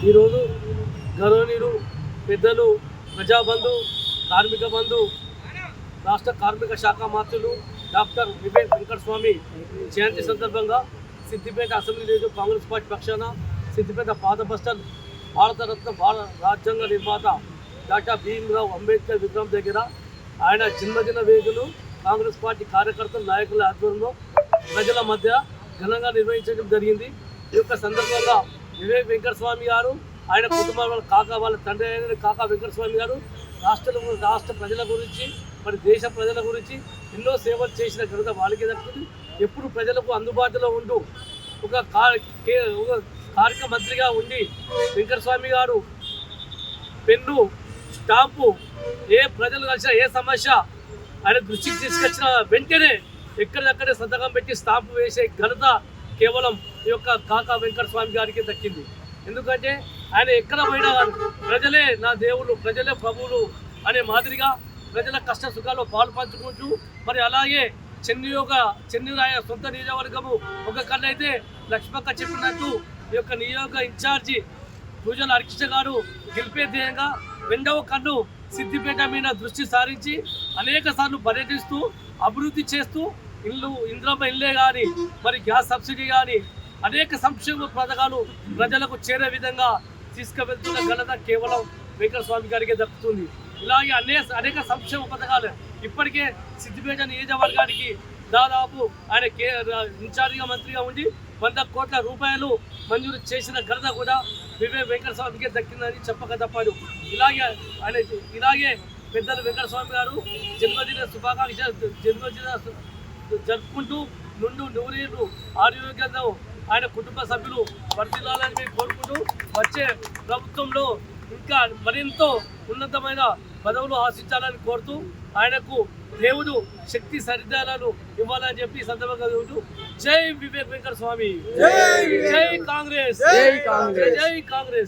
ఈరోజు గౌరవనీయులు పెద్దలు ప్రజాబంధు కార్మిక బంధు రాష్ట్ర కార్మిక శాఖ మంత్రులు డాక్టర్ వివేక్ వెంకటస్వామి జయంతి సందర్భంగా సిద్దిపేట అసెంబ్లీ నియోజక కాంగ్రెస్ పార్టీ పక్షాన సిద్దిపేట పాత బస్టాండ్ భారతరత్న భారత రాజ్యాంగ నిర్మాత డాక్టర్ భీమ్రావు అంబేద్కర్ విగ్రహం దగ్గర ఆయన జన్మదిన వేగులు కాంగ్రెస్ పార్టీ కార్యకర్తల నాయకుల ఆధ్వర్యంలో ప్రజల మధ్య ఘనంగా నిర్వహించడం జరిగింది. ఈ యొక్క సందర్భంగా వివేక్ వెంకటస్వామి గారు ఆయన కుటుంబం వాళ్ళ కాకా వాళ్ళ తండ్రి అయిన కాకా వెంకటస్వామి గారు. రాష్ట్రం రాష్ట్ర ప్రజల గురించి మరి దేశ ప్రజల గురించి ఎన్నో సేవలు చేసిన ఘనత వాళ్ళకి దక్కుతుంది ఎప్పుడు ప్రజలకు అందుబాటులో ఉంటూ ఒక కే- ఒక కార్మిక మంత్రిగా ఉండి వెంకటస్వామి గారు పెన్ను స్టాంపు ఏ ప్రజలు కలిసిన ఏ సమస్య ఆయన దృష్టికి తీసుకొచ్చిన వెంటనే ఎక్కడిదక్కడే సంతకం పెట్టి స్టాంపు వేసే ఘనత కేవలం ఈ యొక్క కాకా వెంకట స్వామి గారికి దక్కింది. ఎందుకంటే ఆయన ఎక్కడ పోయినా ప్రజలే నా దేవుళ్ళు ప్రజలే ప్రభువులు అనే మాదిరిగా ప్రజల కష్ట సుఖాల్లో పాలు పంచుకుంటూ మరి అలాగే చెన్నయోగ చెన్నీరాయ సొంత నియోజకవర్గము ఒక కన్నైతే లక్ష్మక్క చెప్పినట్టు ఈ యొక్క నియోగ ఇన్ఛార్జి పూజల హరికృష్ణ గారు గెలిపే ధ్యేయంగా రెండవ కన్ను సిద్దిపేట మీద దృష్టి సారించి అనేక సార్లు పర్యటిస్తూ అభివృద్ధి చేస్తూ ఇల్లు ఇంద్రమ్మ ఇల్లే కానీ మరి గ్యాస్ సబ్సిడీ కానీ అనేక సంక్షేమ పథకాలు ప్రజలకు చేరే విధంగా తీసుకువెళ్తున్న ఘనత కేవలం వెంకటస్వామి స్వామి దక్కుతుంది. ఇలాగే అనేక అనేక సంక్షేమ పథకాలు ఇప్పటికే సిద్దిపేట నియోజకవర్గానికి దాదాపు ఆయన కే ఇన్ఛార్జిగా మంత్రిగా ఉండి వంద కోట్ల రూపాయలు మంజూరు చేసిన ఘనత కూడా వివేక్ వెంకటస్వామికే దక్కిందని చెప్పక తప్పదు ఇలాగే ఆయన ఇలాగే పెద్దలు వెంకటస్వామి గారు జన్మదిన శుభాకాంక్ష జన్మదిన జరుపుకుంటూ నుండు నూరేళ్ళు ఆరోగ్యంతో ఆయన కుటుంబ సభ్యులు వర్ధిల్లాలని మేము కోరుకుంటూ వచ్చే ప్రభుత్వంలో ఇంకా మరింతో ఉన్నతమైన పదవులు ఆశించాలని కోరుతూ ఆయనకు దేవుడు శక్తి సరిదాలను ఇవ్వాలని చెప్పి సందర్భంగా కోరుతూ జై వివేక్ వెంకట స్వామి జై కాంగ్రెస్. జై కాంగ్రెస్. జై కాంగ్రెస్.